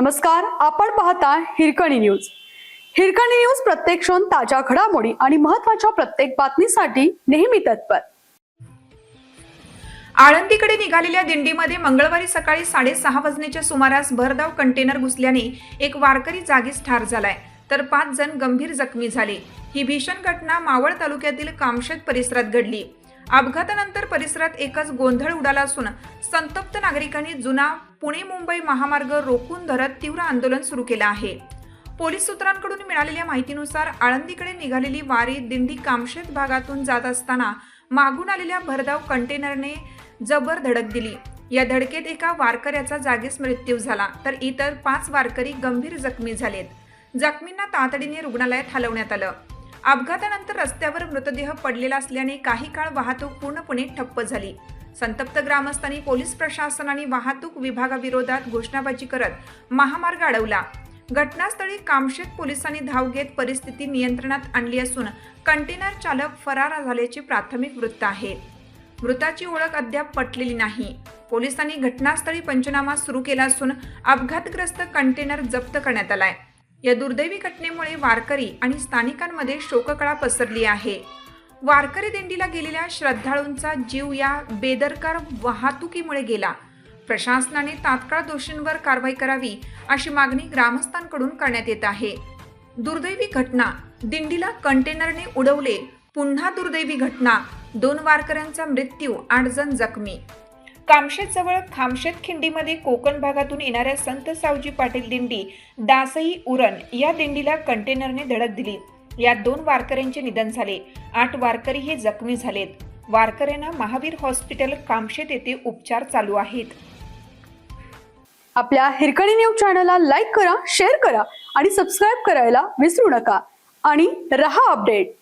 नमस्कार आपण पाहता हिरकणी न्यूज. हिरकणी न्यूज प्रत्येक क्षण ताज्या घडामोडी आणि महत्त्वाच्या प्रत्येक बातमीसाठी नेहमी तत्पर. आळंदीकडे निघालेल्या दिंडीमध्ये मंगळवारी सकाळी साडेसहा वाजण्याच्या सुमारास भरधाव कंटेनर घुसल्याने एक वारकरी जागीच ठार झालाय. तर पाच जण गंभीर जखमी झाले. ही भीषण घटना मावळ तालुक्यातील कामशेत परिसरात घडली. अपघातानंतर परिसरात एकच गोंधळ उडाला असून संतप्त नागरिकांनी जुना पुणे मुंबई महामार्ग रोखून धरत तीव्र आंदोलन सुरू केलं आहे. पोलीस सूत्रांकडून मिळालेल्या माहितीनुसार आळंदीकडे निघालेली वारी दिंडी कामशेत भागातून जात असताना मागून आलेल्या भरधाव कंटेनरने जबर धडक दिली. या धडकेत एका वारकऱ्याचा जागीच मृत्यू झाला तर इतर पाच वारकरी गंभीर जखमी झालेत. जखमींना तातडीने रुग्णालयात हलवण्यात आलं. अपघातानंतर रस्त्यावर मृतदेह पडलेला असल्याने काही काळ वाहतूक पूर्णपणे ठप्प झाली. संतप्त ग्रामस्थांनी पोलीस प्रशासन आणि वाहतूक विभागाविरोधात घोषणाबाजी करत महामार्ग अडवला. घटनास्थळी कामशेत पोलिसांनी धाव घेत परिस्थिती नियंत्रणात आणली असून कंटेनर चालक फरार झाल्याचे प्राथमिक वृत्त आहे. मृताची ओळख अद्याप पटलेली नाही. पोलिसांनी घटनास्थळी पंचनामा सुरू केला असून अपघातग्रस्त कंटेनर जप्त करण्यात आलाय. या दुर्दैवी घटनेमुळे वारकरी आणि स्थानिकांमध्ये शोककळा पसरली आहे. वारकरी दिंडीला गेलेल्या श्रद्धाळूंचा जीव या बेदरकार वाहतुकीमुळे गेला. प्रशासनाने तात्काळ दोषींवर कारवाई करावी अशी मागणी ग्रामस्थांकडून करण्यात येत आहे. दुर्दैवी घटना दिंडीला कंटेनरने उडवले. पुन्हा दुर्दैवी घटना. दोन वारकऱ्यांचा मृत्यू आठ जण जखमी. कामशेत जवळ खामशेत खिंडीमध्ये कोकण भागातून येणाऱ्या संत सावजी पाटील दिंडी दासई उरण या दिंडीला कंटेनरने धडक दिली. यात दोन वारकऱ्यांचे निधन झाले. आठ वारकरी हे जखमी झालेत. वारकऱ्यांना महावीर हॉस्पिटल कामशेत येथे उपचार चालू आहेत. आपल्या हिरकणी न्यूज चॅनलला लाईक करा शेअर करा आणि सबस्क्राईब करायला विसरू नका. आणि रहा अपडेट.